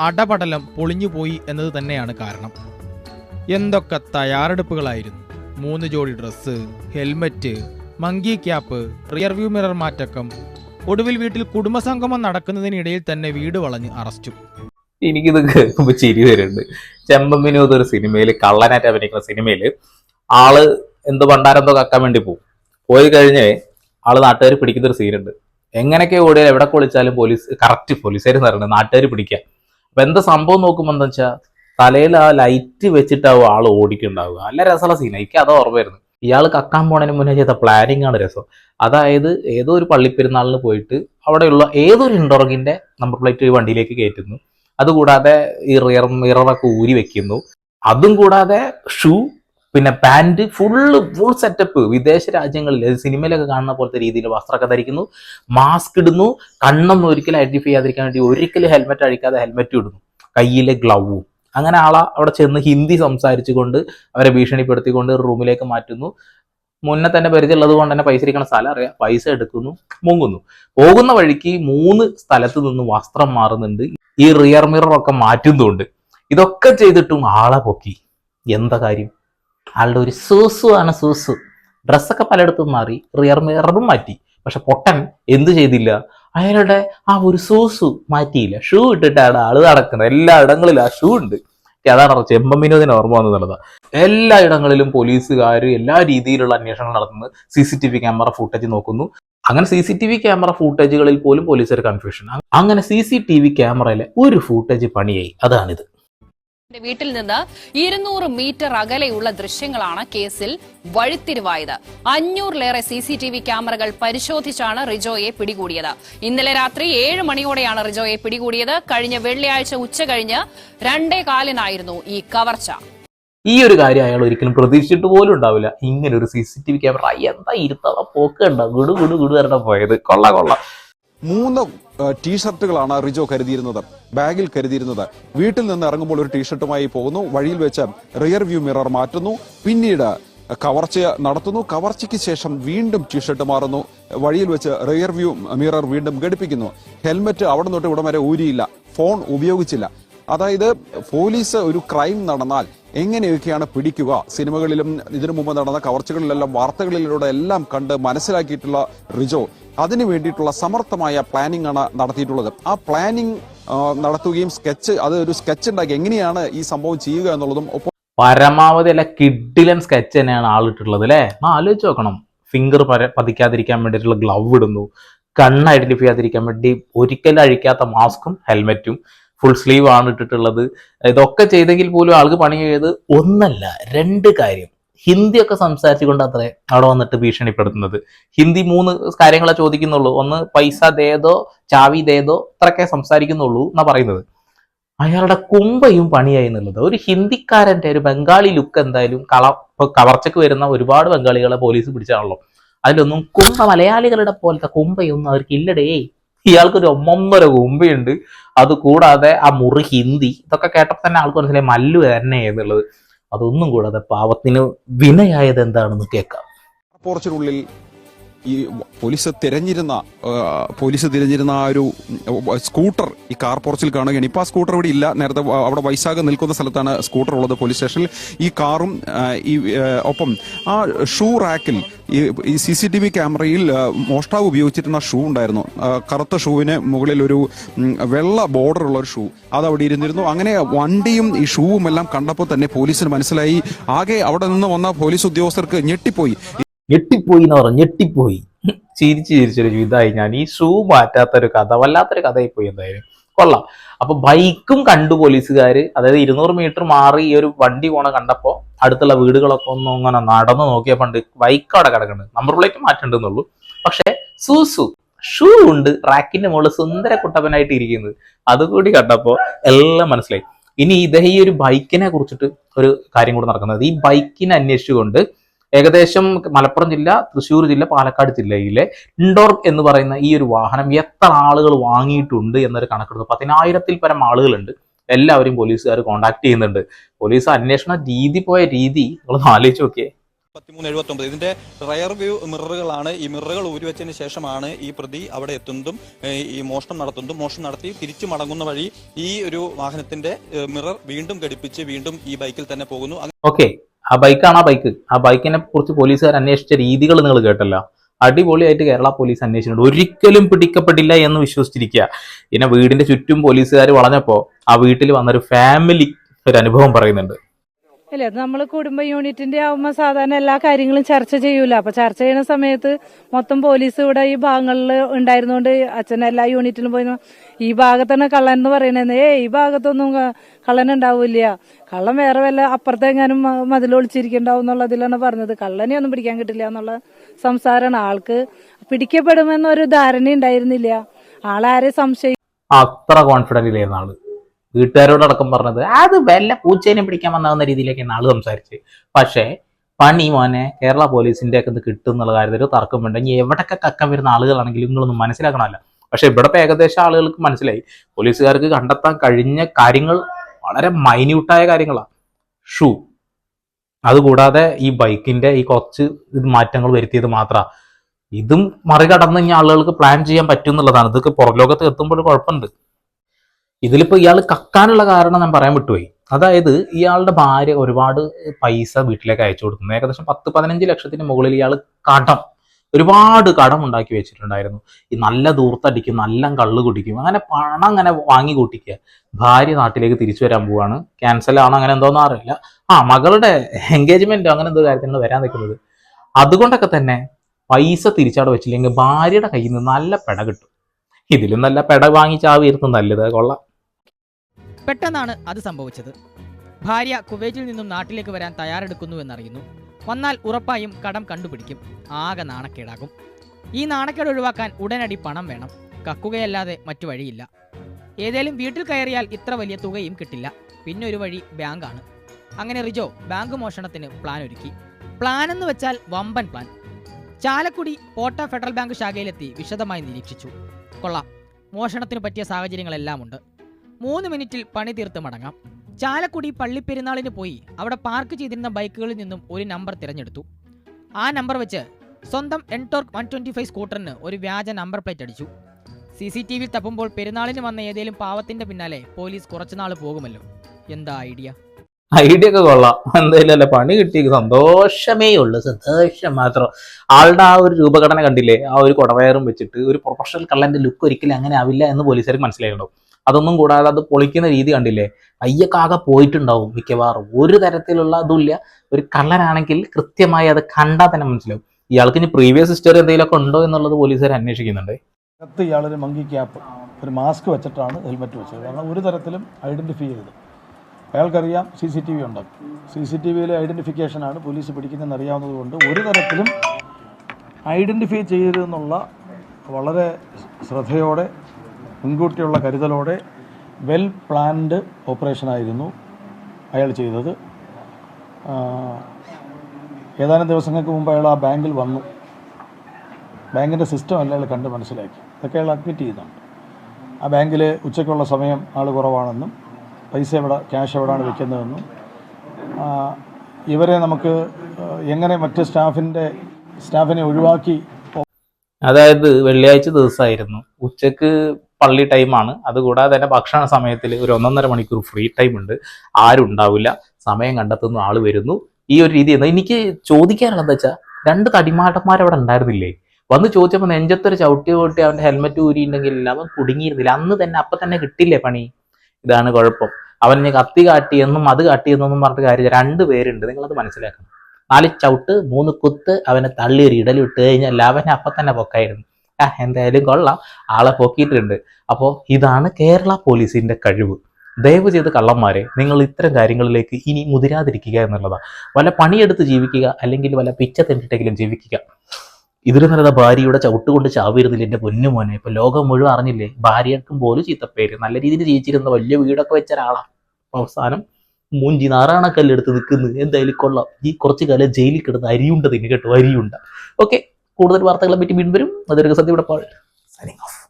അടപടലം പൊളിഞ്ഞുപോയി എന്നത് തന്നെയാണ് കാരണം. എന്തൊക്കെ തയ്യാറെടുപ്പുകളായിരുന്നു. മൂന്ന് ജോഡി dress helmet monkey cap rearview mirror മാറ്റക്കം. ഒടുവിൽ വീട്ടിൽ കുടുംബസംഗമം നടക്കുന്നതിനിടയിൽ തന്നെ വീട് വളഞ്ഞ് അറസ്റ്റും. എനിക്കിത് കേൾക്കുമ്പോൾ ചിരി വരുന്നുണ്ട്. ചെമ്പൻ വിനോദ് ഒരു സിനിമയിൽ കള്ളനായിട്ട് അഭിനയിക്കുന്ന സിനിമയിൽ ആൾ എന്ത് പണ്ടാരെന്തോ കക്കാൻ വേണ്ടി പോകും പോയി കഴിഞ്ഞ് ആൾ നാട്ടുകാർ പിടിക്കുന്ന ഒരു സീനുണ്ട് എങ്ങനെയൊക്കെ ഓടിയാൽ എവിടെ കൊളിച്ചാലും പോലീസ് കറക്റ്റ് പോലീസുകാർ പറയുന്നത് നാട്ടുകാർ പിടിക്കുക. അപ്പൊ എന്താ സംഭവം നോക്കുമ്പോൾ എന്താ വെച്ചാൽ തലയിൽ ആ ലൈറ്റ് വെച്ചിട്ടാവും ആൾ ഓടിക്കുണ്ടാവുക. നല്ല രസമുള്ള സീൻ എനിക്ക് അത് ഓർമ്മ വരുന്നു ഇയാൾ കക്കാൻ പോണതിന് മുന്നേ ചെയ്ത പ്ലാനിങ് ആണ് രസം. അതായത് ഏതോ ഒരു പള്ളിപ്പെരുന്നാളിന് പോയിട്ട് അവിടെയുള്ള ഏതൊരു ഇൻഡോർഗിന്റെ നമ്പർ പ്ലേറ്റ് ഒരു വണ്ടിയിലേക്ക് കയറ്റുന്നു. അതുകൂടാതെ ഈ റിയർ മിററൊക്കെ ഊരി വെക്കുന്നു. അതും കൂടാതെ ഷൂ പിന്നെ പാന്റ് ഫുള്ള് ഫുൾ സെറ്റപ്പ് വിദേശ രാജ്യങ്ങളിൽ സിനിമയിലൊക്കെ കാണുന്ന പോലത്തെ രീതിയിൽ വസ്ത്രമൊക്കെ ധരിക്കുന്നു. മാസ്ക് ഇടുന്നു. കണ്ണൊന്നും ഒരിക്കലും ഐഡന്റിഫൈ ചെയ്യാതിരിക്കാൻ വേണ്ടി ഒരിക്കലും ഹെൽമെറ്റ് അഴിക്കാതെ ഹെൽമെറ്റ് ഇടുന്നു. കയ്യിലെ ഗ്ലൗവും അങ്ങനെ ആളെ അവിടെ ചെന്ന് ഹിന്ദി സംസാരിച്ചുകൊണ്ട് അവരെ ഭീഷണിപ്പെടുത്തിക്കൊണ്ട് റൂമിലേക്ക് മാറ്റുന്നു. മുന്നേ തന്നെ പരിചയമുള്ളത് കൊണ്ട് തന്നെ പൈസ ഇരിക്കുന്ന സ്ഥലം അറിയാം. പൈസ എടുക്കുന്നു മുങ്ങുന്നു. പോകുന്ന വഴിക്ക് മൂന്ന് സ്ഥലത്ത് നിന്ന് വസ്ത്രം മാറുന്നുണ്ട്. ഈ റിയർ മിറർ ഒക്കെ മാറ്റുന്നുണ്ട്. ഇതൊക്കെ ചെയ്തിട്ടും ആളെ പൊക്കി. എന്താ കാര്യം? ആളുടെ ഒരു സൂസു ആണ് സൂസു. ഡ്രസ്സൊക്കെ പലയിടത്തും മാറി റിയർ മിററും മാറ്റി. പക്ഷെ പൊട്ടൻ എന്തു ചെയ്തില്ല? അയാളുടെ ആ ഒരു സൂസു മാറ്റിയില്ല. ഷൂ ഇട്ടിട്ടാണ് ആൾ നടക്കുന്നത്. എല്ലാ ഇടങ്ങളിലും ആ ഷൂ ഉണ്ട്. അതാണ് ചെമ്പൻ വിനോദിന് ഓർമ്മ വന്നുള്ളത് എല്ലാ ഇടങ്ങളിലും പോലീസുകാർ എല്ലാ രീതിയിലുള്ള അന്വേഷണം നടത്തുന്നു C C T V camera footage നോക്കുന്നു. അങ്ങനെ C C T V camera ഫൂട്ടേജുകളിൽ പോലും പോലീസുകാർ കൺഫ്യൂഷൻ അങ്ങനെ സി സി ടി വി ക്യാമറയിലെ ഒരു ഫൂട്ടേജ് പണിയായി. അതാണിത്. വീട്ടിൽ നിന്ന് ഇരുന്നൂറ് മീറ്റർ അകലെയുള്ള ദൃശ്യങ്ങളാണ് കേസിൽ വഴിത്തിരിവായത്. അഞ്ഞൂറിലേറെ സി സി ടി വി ക്യാമറകൾ പരിശോധിച്ചാണ് റിജോയെ പിടികൂടിയത്. ഇന്നലെ രാത്രി ഏഴ് മണിയോടെയാണ് റിജോയെ പിടികൂടിയത്. കഴിഞ്ഞ വെള്ളിയാഴ്ച ഉച്ച കഴിഞ്ഞ് രണ്ടേ കാലിനായിരുന്നു ഈ കവർച്ച. ഈ ഒരു കാര്യം അയാൾ ഒരിക്കലും പ്രതീക്ഷിച്ചിട്ട് പോലും ഉണ്ടാവില്ല. ഇങ്ങനെ ഒരു C C T V camera എന്താ ഇരുത്തവ പോക്കണ്ട ഗുഡു ഗുഡു ഗുഡു തരണം പോയത്. കൊള്ള കൊള്ള. മൂന്ന് ടീഷർട്ടുകളാണ് റിജോ കരുതിയിരുന്നത് ബാഗിൽ കരുതിയിരുന്നത്. വീട്ടിൽ നിന്ന് ഇറങ്ങുമ്പോൾ ഒരു ടീഷർട്ടുമായി പോകുന്നു വഴിയിൽ വെച്ച് റിയർ വ്യൂ മിറർ മാറ്റുന്നു പിന്നീട് കവർച്ച നടത്തുന്നു കവർച്ചയ്ക്ക് ശേഷം വീണ്ടും ടീഷർട്ട് മാറുന്നു വഴിയിൽ വെച്ച് റിയർ വ്യൂ മിറർ വീണ്ടും ഘടിപ്പിക്കുന്നു. ഹെൽമറ്റ് അവിടെ തൊട്ട് ഇവിടം വരെ ഊരിയില്ല ഫോൺ ഉപയോഗിച്ചില്ല. അതായത് പോലീസ് ഒരു ക്രൈം നടന്നാൽ എങ്ങനെയൊക്കെയാണ് പിടിക്കുക? സിനിമകളിലും ഇതിനു മുമ്പ് നടന്ന കവർച്ചകളിലെല്ലാം വാർത്തകളിലൂടെ എല്ലാം കണ്ട് മനസ്സിലാക്കിയിട്ടുള്ള റിജോ അതിനു വേണ്ടിയിട്ടുള്ള സമർത്ഥമായ പ്ലാനിംഗ് ആണ് നടത്തിയിട്ടുള്ളത്. ആ പ്ലാനിംഗ് നടത്തുകയും സ്കെച്ച് അത് ഒരു സ്കെച്ച് ഉണ്ടാക്കി എങ്ങനെയാണ് ഈ സംഭവം ചെയ്യുക എന്നുള്ളതും ഒപ്പം പരമാവധി അല്ല കിഡിലൻ സ്കെച്ച് തന്നെയാണ് ആളിട്ടുള്ളത് അല്ലേ? ആ ആലോചിച്ച് നോക്കണം. ഫിംഗർ പതിക്കാതിരിക്കാൻ വേണ്ടിയിട്ടുള്ള ഗ്ലൗ ഇടുന്നു. കണ്ണ് ഐഡന്റിഫൈ ചെയ്യാതിരിക്കാൻ വേണ്ടി ഒരിക്കലും അഴിക്കാത്ത മാസ്കും ഹെൽമെറ്റും ഫുൾ സ്ലീവ് ആണ് ഇട്ടിട്ടുള്ളത്. ഇതൊക്കെ ചെയ്തെങ്കിൽ പോലും ആൾക്ക് പണി ചെയ്ത് ഒന്നല്ല രണ്ട് കാര്യം. ഹിന്ദിയൊക്കെ സംസാരിച്ചുകൊണ്ട് അത്രേ അവിടെ വന്നിട്ട് ഭീഷണിപ്പെടുത്തുന്നത്. ഹിന്ദി മൂന്ന് കാര്യങ്ങളെ ചോദിക്കുന്നുള്ളൂ. ഒന്ന് പൈസ ദേതോ ചാവി ദേതോ ഇത്രയൊക്കെ സംസാരിക്കുന്നുള്ളൂ എന്നാ പറയുന്നത്. അയാളുടെ കുമ്പയും പണിയായി എന്നുള്ളത്. ഒരു ഹിന്ദിക്കാരന്റെ ഒരു ബംഗാളി ലുക്ക് എന്തായാലും കള കവർച്ചക്ക് വരുന്ന ഒരുപാട് ബംഗാളികളെ പോലീസ് പിടിച്ചാണല്ലോ. അതിലൊന്നും കുമ്പ മലയാളികളുടെ പോലത്തെ കുമ്പയൊന്നും അവർക്ക് ഇല്ലടേ. ഇയാൾക്കൊരു ഒന്നൊന്നര കുമ്പയുണ്ട്. അത് കൂടാതെ ആ മുറി ഹിന്ദി. ഇതൊക്കെ കേട്ടപ്പോൾ തന്നെ ആൾക്ക് മനസ്സിലായി മല്ലു തന്നെ എന്നുള്ളത്. അതൊന്നും കൂടാതെ പാവത്തിന് വിനയായത് എന്താണെന്ന് കേൾക്കാം. പോർച്ചിനുള്ളിൽ ഈ പോലീസ് തിരഞ്ഞിരുന്ന പോലീസ് തിരഞ്ഞിരുന്ന ആ ഒരു സ്കൂട്ടർ ഈ കാർ പോർച്ചിൽ കാണുകയാണ്. ഇപ്പോൾ ആ സ്കൂട്ടർ ഇവിടെ ഇല്ല. നേരത്തെ അവിടെ വൈശാഖം നിൽക്കുന്ന സ്ഥലത്താണ് സ്കൂട്ടർ ഉള്ളത് പോലീസ് സ്റ്റേഷനിൽ. ഈ കാറും ഈ ഒപ്പം ആ ഷൂ റാക്കിൽ ഈ സി സി ടി വി ക്യാമറയിൽ മോഷ്ടാവ് ഉപയോഗിച്ചിരുന്ന ഷൂ ഉണ്ടായിരുന്നു. കറുത്ത ഷൂവിന് മുകളിൽ ഒരു വെള്ള ബോർഡർ ഉള്ള ഒരു ഷൂ. അത് അവിടെ ഇരുന്നിരുന്നു. അങ്ങനെ വണ്ടിയും ഈ ഷൂവും എല്ലാം കണ്ടപ്പോൾ തന്നെ പോലീസിന് മനസ്സിലായി. ആകെ അവിടെ നിന്ന് വന്ന പോലീസ് ഉദ്യോഗസ്ഥർക്ക് ഞെട്ടിപ്പോയി. ഞെട്ടിപ്പോയി എന്ന് പറഞ്ഞു ഞെട്ടിപ്പോയി. ചിരിച്ച് ചിരിച്ചൊരു ഇതായി ഞാൻ. ഈ ഷൂ മാറ്റാത്തൊരു കഥ വല്ലാത്തൊരു കഥയായി പോയി എന്തായാലും. കൊള്ളാം. അപ്പൊ ബൈക്കും കണ്ടു പോലീസുകാർ അതായത് ഇരുന്നൂറ് മീറ്റർ മാറി ഈ ഒരു വണ്ടി പോണ കണ്ടപ്പോ അടുത്തുള്ള വീടുകളൊക്കെ ഒന്ന് ഇങ്ങനെ നടന്നു നോക്കിയ പണ്ട് ബൈക്ക് അവിടെ കിടക്കുന്നുണ്ട്. നമ്പർ പ്ലേറ്റ് മാറ്റണ്ടെന്നുള്ളൂ പക്ഷെ സൂസു ഷൂ ഉണ്ട് റാക്കിന്റെ മുകളിൽ സുന്ദര കുട്ടപ്പനായിട്ട് ഇരിക്കുന്നത് അതുകൂടി കണ്ടപ്പോ എല്ലാം മനസ്സിലായി. ഇനി ഇദ്ദേഹം ഈ ഒരു ബൈക്കിനെ കുറിച്ചിട്ട് ഒരു കാര്യം കൂടെ നടക്കുന്നത്. ഈ ബൈക്കിനെ അന്വേഷിച്ചുകൊണ്ട് ഏകദേശം മലപ്പുറം ജില്ല തൃശ്ശൂർ ജില്ല പാലക്കാട് ജില്ലയിലെ ഇൻഡോർ എന്ന് പറയുന്ന ഈ ഒരു വാഹനം എത്ര ആളുകൾ വാങ്ങിയിട്ടുണ്ട് എന്നൊരു കണക്കെടുത്തു. പതിനായിരത്തിൽ പരം ആളുകളുണ്ട്. എല്ലാവരും പോലീസുകാർ കോണ്ടാക്ട് ചെയ്യുന്നുണ്ട്. പോലീസ് അന്വേഷണ രീതി പോയ രീതി. നിങ്ങളൊന്ന് ആലോചിച്ച് നോക്കിയേ. പത്തിമൂന്ന് എഴുപത്തി ഒമ്പത് ഇതിന്റെ റയർ വ്യൂ മിററുകളാണ് ഈ മിററുകൾ ഊരിവെച്ചതിന് ശേഷമാണ് ഈ പ്രതി അവിടെ എത്തുന്നതും ഈ മോഷണം നടത്തുന്നതും മോഷണം നടത്തി തിരിച്ചു മടങ്ങുന്ന വഴി ഈ ഒരു വാഹനത്തിന്റെ മിറർ വീണ്ടും ഘടിപ്പിച്ച് വീണ്ടും ഈ ബൈക്കിൽ തന്നെ പോകുന്നു. ഓക്കെ ആ ബൈക്കാണ് ആ ബൈക്ക്? ആ ബൈക്കിനെ കുറിച്ച് പോലീസുകാർ അന്വേഷിച്ച രീതികൾ നിങ്ങൾ കേട്ടല്ല. അടിപൊളിയായിട്ട് കേരള പോലീസ് അന്വേഷിച്ചിട്ടുണ്ട്. ഒരിക്കലും പിടിക്കപ്പെട്ടില്ല എന്ന് വിശ്വസിച്ചിരിക്കുക. പിന്നെ വീടിന്റെ ചുറ്റും പോലീസുകാർ വളഞ്ഞപ്പോ ആ വീട്ടിൽ വന്നൊരു ഫാമിലി ഒരു അനുഭവം പറയുന്നുണ്ട്. ഇല്ല അത് നമ്മൾ കുടുംബ യൂണിറ്റിന്റെ ആവുമ്പോൾ സാധാരണ എല്ലാ കാര്യങ്ങളും ചർച്ച ചെയ്യൂല. അപ്പൊ ചർച്ച ചെയ്യുന്ന സമയത്ത് മൊത്തം പോലീസ് ഇവിടെ ഈ ഭാഗങ്ങളിൽ ഉണ്ടായിരുന്നുകൊണ്ട് അച്ഛൻ എല്ലാ യൂണിറ്റിലും പോയി ഈ ഭാഗത്താണ് കള്ളൻ എന്ന് പറയണത് ഏ ഈ ഭാഗത്തൊന്നും കള്ളൻ ഉണ്ടാവില്ല. കള്ളൻ വേറെ വല്ല അപ്പുറത്തെങ്ങാനും മ- മതിൽ ഒളിച്ചിരിക്കണ്ടാവും എന്നുള്ളതിലാണ് പറഞ്ഞത്. കള്ളനെ ഒന്നും പിടിക്കാൻ കിട്ടില്ല എന്നുള്ള സംസാരമാണ് ആൾക്ക് പിടിക്കപ്പെടുമെന്നൊരു ധാരണ ഉണ്ടായിരുന്നില്ല ആളാരെ സംശയം അത്ര കോൺഫിഡന്റ് ഇല്ലായിരുന്ന ആൾ. വീട്ടുകാരോടടക്കം പറഞ്ഞത്. അത് വല്ല പൂച്ചേനെ പിടിക്കാൻ വന്നാവുന്ന രീതിയിലേക്കാണ് ആൾ സംസാരിച്ചത്. പക്ഷേ പണി മോനെ കേരള പോലീസിന്റെ ഒക്കെ ഇത് കിട്ടും എന്നുള്ള കാര്യത്തിൽ ഒരു തർക്കം വേണ്ട ഇനി എവിടൊക്കെ കക്കം വരുന്ന ആളുകളാണെങ്കിലും നിങ്ങളൊന്നും മനസ്സിലാക്കണമല്ല. പക്ഷെ ഇവിടെ ഏകദേശം ആളുകൾക്ക് മനസ്സിലായി. പോലീസുകാർക്ക് കണ്ടെത്താൻ കഴിഞ്ഞ കാര്യങ്ങൾ വളരെ മൈന്യൂട്ടായ കാര്യങ്ങളാണ്. ഷൂ. അതുകൂടാതെ ഈ ബൈക്കിന്റെ ഈ കുറച്ച് ഇത് മാറ്റങ്ങൾ വരുത്തിയത് മാത്ര. ഇതും മറികടന്ന് ഇനി ആളുകൾക്ക് പ്ലാൻ ചെയ്യാൻ പറ്റും എന്നുള്ളതാണ്. ഇതൊക്കെ പുറം ലോകത്ത് എത്തുമ്പോൾ കുഴപ്പമുണ്ട്. ഇതിലിപ്പോ ഇയാൾ കക്കാനുള്ള കാരണം ഞാൻ പറയാൻ വിട്ടുപോയി. അതായത് ഇയാളുടെ ഭാര്യ ഒരുപാട് പൈസ വീട്ടിലേക്ക് അയച്ചു കൊടുക്കുന്നു. ഏകദേശം പത്ത് പതിനഞ്ച് ലക്ഷത്തിന് മുകളിൽ ഇയാൾ കടം ഒരുപാട് കടം ഉണ്ടാക്കി വെച്ചിട്ടുണ്ടായിരുന്നു. ഈ നല്ല ദൂർത്തടിക്കും നല്ല കള്ളു കുടിക്കും അങ്ങനെ പണം അങ്ങനെ വാങ്ങി കൂട്ടിക്കുക. ഭാര്യ നാട്ടിലേക്ക് തിരിച്ചു വരാൻ പോവാണ്. ക്യാൻസൽ ആണോ അങ്ങനെ എന്തോന്നും അറിയില്ല. ആ മകളുടെ എൻഗേജ്മെന്റോ അങ്ങനെ എന്തോ കാര്യത്തിനാണ് വരാൻ നിൽക്കുന്നത്. അതുകൊണ്ടൊക്കെ തന്നെ പൈസ തിരിച്ചവിടെ വെച്ചില്ലെങ്കിൽ ഭാര്യയുടെ കയ്യിൽ നിന്ന് നല്ല പെട കിട്ടും. ഇതിലും നല്ല പെട വാങ്ങി ചാവിയിരുന്നു നല്ലത്. കൊള്ളാം. പെട്ടെന്നാണ് അത് സംഭവിച്ചത്. ഭാര്യ കുവൈറ്റിൽ നിന്നും നാട്ടിലേക്ക് വരാൻ തയ്യാറെടുക്കുന്നു എന്നറിയുന്നു. വന്നാൽ ഉറപ്പായും കടം കണ്ടുപിടിക്കും. ആകെ നാണക്കേടാകും. ഈ നാണക്കേട് ഒഴിവാക്കാൻ ഉടനടി പണം വേണം. കക്കുകയല്ലാതെ മറ്റു വഴിയില്ല. ഏതേലും വീട്ടിൽ കയറിയാൽ ഇത്ര വലിയ തുകയും കിട്ടില്ല. പിന്നെ ഒരു വഴി ബാങ്കാണ്. അങ്ങനെ റിജോ ബാങ്ക് മോഷണത്തിന് പ്ലാൻ ഒരുക്കി. പ്ലാൻ എന്ന് വെച്ചാൽ വമ്പൻ plan. Chalakudy Potta federal bank ശാഖയിലെത്തി വിശദമായി നിരീക്ഷിച്ചു. കൊള്ളാം. മോഷണത്തിന് പറ്റിയ സാഹചര്യങ്ങളെല്ലാം ഉണ്ട്. മൂന്ന് മിനിറ്റിൽ പണി തീർത്ത് മടങ്ങാം. ചാലക്കുടി പള്ളിപ്പെരുന്നാളിന് പോയി അവിടെ പാർക്ക് ചെയ്തിരുന്ന ബൈക്കുകളിൽ നിന്നും ഒരു നമ്പർ തിരഞ്ഞെടുത്തു. ആ നമ്പർ വെച്ച് സ്വന്തം എൻടോർക്ക് വൺ ട്വന്റി ഫൈവ് സ്കൂട്ടറിന് ഒരു വ്യാജ നമ്പർ പ്ലേറ്റ് അടിച്ചു. സി സി ടി വിയിൽ തപ്പുമ്പോൾ പെരുന്നാളിന് വന്ന ഏതെങ്കിലും പാവത്തിന്റെ പിന്നാലെ പോലീസ് കുറച്ചുനാൾ പോകുമല്ലോ. എന്താ ഐഡിയ? ഐഡിയ ഒക്കെ കൊള്ളാം. എന്തായാലും പണി കിട്ടി. സന്തോഷമേ ഉള്ളൂ. സന്തോഷം മാത്രം. ആളുടെ ആ ഒരു രൂപഘടന കണ്ടില്ലേ? ആ ഒരു കുടവയറും വെച്ചിട്ട് ഒരു പ്രൊഫഷണൽ കള്ളന്റെ ലുക്ക് ഒരിക്കലും അങ്ങനെ ആവില്ല എന്ന് പോലീസുകാർക്ക് മനസ്സിലായിട്ടുണ്ടാവും. അതൊന്നും കൂടാതെ അത് പൊളിക്കുന്ന രീതി കണ്ടില്ലേ? അയ്യക്കാകെ പോയിട്ടുണ്ടാവും മിക്കവാറും. ഒരു തരത്തിലുള്ള അതുമില്ല. ഒരു കള്ളനാണെങ്കിൽ കൃത്യമായി അത് കണ്ടാൽ തന്നെ മനസ്സിലാവും. ഇയാൾക്ക് ഇനി പ്രീവിയസ് ഹിസ്റ്ററി എന്തെങ്കിലുമൊക്കെ ഉണ്ടോ എന്നുള്ളത് പോലീസുകാർ അന്വേഷിക്കുന്നുണ്ട്. അകത്ത് ഇയാളൊരു മങ്കി ക്യാപ്പ് ഒരു മാസ്ക് വെച്ചിട്ടാണ് ഹെൽമെറ്റ് വെച്ചത്. കാരണം ഒരു തരത്തിലും ഐഡന്റിഫൈ ചെയ്തത്. അയാൾക്കറിയാം സി സി ടി വി ഉണ്ടാക്കും സി സി ടി വിയിലെ ഐഡന്റിഫിക്കേഷനാണ് പോലീസ് പിടിക്കുന്നതെന്ന് അറിയാവുന്നത് കൊണ്ട് ഒരു തരത്തിലും ഐഡന്റിഫൈ ചെയ്തെന്നുള്ള വളരെ ശ്രദ്ധയോടെ മുൻകൂട്ടിയുള്ള കരുതലോടെ വെൽ പ്ലാൻഡ് ഓപ്പറേഷനായിരുന്നു അയാൾ ചെയ്തത്. ഏതാനും ദിവസങ്ങൾക്ക് മുമ്പ് അയാൾ ആ ബാങ്കിൽ വന്നു. ബാങ്കിന്റെ സിസ്റ്റം അല്ല അയാൾ കണ്ട് മനസ്സിലാക്കി. അതൊക്കെ അയാൾ അഡ്മിറ്റ് ചെയ്യുന്നുണ്ട്. ആ ബാങ്കിൽ ഉച്ചയ്ക്കുള്ള സമയം ആൾ കുറവാണെന്നും പൈസ എവിടെ ക്യാഷ് എവിടെയാണ് വെക്കുന്നതെന്നും ഇവരെ നമുക്ക് എങ്ങനെ മറ്റ് സ്റ്റാഫിന്റെ സ്റ്റാഫിനെ ഒഴിവാക്കി അതായത് വെള്ളിയാഴ്ച ദിവസമായിരുന്നു. ഉച്ചയ്ക്ക് പള്ളി ടൈമാണ് അതുകൂടാതെ തന്നെ ഭക്ഷണ സമയത്തിൽ ഒരു ഒന്നൊന്നര മണിക്കൂർ ഫ്രീ ടൈം ഉണ്ട്. ആരും ഉണ്ടാവില്ല. സമയം കണ്ടെത്തുന്നു ആൾ വരുന്നു. ഈ ഒരു രീതി എനിക്ക് ചോദിക്കാനുള്ളത് വെച്ചാൽ രണ്ട് തടിമാട്ടന്മാർ അവിടെ ഉണ്ടായിരുന്നില്ലേ? വന്ന് ചോദിച്ചപ്പോൾ നെഞ്ചത്തൊരു ചവിട്ടി കൂട്ടി അവന്റെ ഹെൽമെറ്റ് ഊരിയിട്ടുണ്ടെങ്കിൽ അവൻ കുടുങ്ങിയിരുന്നില്ല. അന്ന് തന്നെ അപ്പം തന്നെ കിട്ടില്ലേ പണി? ഇതാണ് കുഴപ്പം. അവൻ ഇനി കത്തി കാട്ടിയെന്നും അത് കാട്ടിയെന്നൊന്നും പറഞ്ഞിട്ട് കാര്യം രണ്ട് പേരുണ്ട്. നിങ്ങളത് മനസ്സിലാക്കണം. നാല് ചവിട്ട് മൂന്ന് കുത്ത് അവനെ തള്ളി ഒരു ഇടലിട്ട് കഴിഞ്ഞാൽ അവനെ അപ്പം തന്നെ പൊക്കായിരുന്നു. എന്തായാലും കൊള്ളാം. ആളെ പൊക്കിയിട്ടുണ്ട്. അപ്പോൾ ഇതാണ് കേരള പോലീസിന്റെ കഴിവ്. ദയവ് ചെയ്ത് കള്ളന്മാരെ നിങ്ങൾ ഇത്തരം കാര്യങ്ങളിലേക്ക് ഇനി മുതിരാതിരിക്കുക എന്നുള്ളതാണ്. വല്ല പണിയെടുത്ത് ജീവിക്കുക അല്ലെങ്കിൽ വല്ല പിച്ച തെണ്ടിട്ടെങ്കിലും ജീവിക്കുക. ഇതിൽ നല്ലത് ഭാര്യയുടെ ചവിട്ട് കൊണ്ട് ചാവിരുന്നില്ല എന്റെ പൊന്നു മോനെ. ഇപ്പൊ ലോകം മുഴുവൻ അറിഞ്ഞില്ലേ? ഭാര്യക്കും പോലും ചീത്തപ്പേര്. നല്ല രീതിയിൽ ജീവിച്ചിരുന്ന വലിയ വീടൊക്കെ വെച്ച ഒരാളാണ് അവസാനം മൂഞ്ചി നാറാണക്കല്ലെടുത്ത് നിൽക്കുന്നത്. എന്തായാലും കൊള്ളാം. ഈ കുറച്ചു കാലം ജയിലിൽ കിടന്ന് അരിയുണ്ട് തിന്നു കേട്ടോ അരിയുണ്ട. ഓക്കെ. കൂടുതൽ വാർത്തകളെ പറ്റി വീണ്ടും വരും. അതൊരു സദ്യയുടെ പാൾ ഓഫ്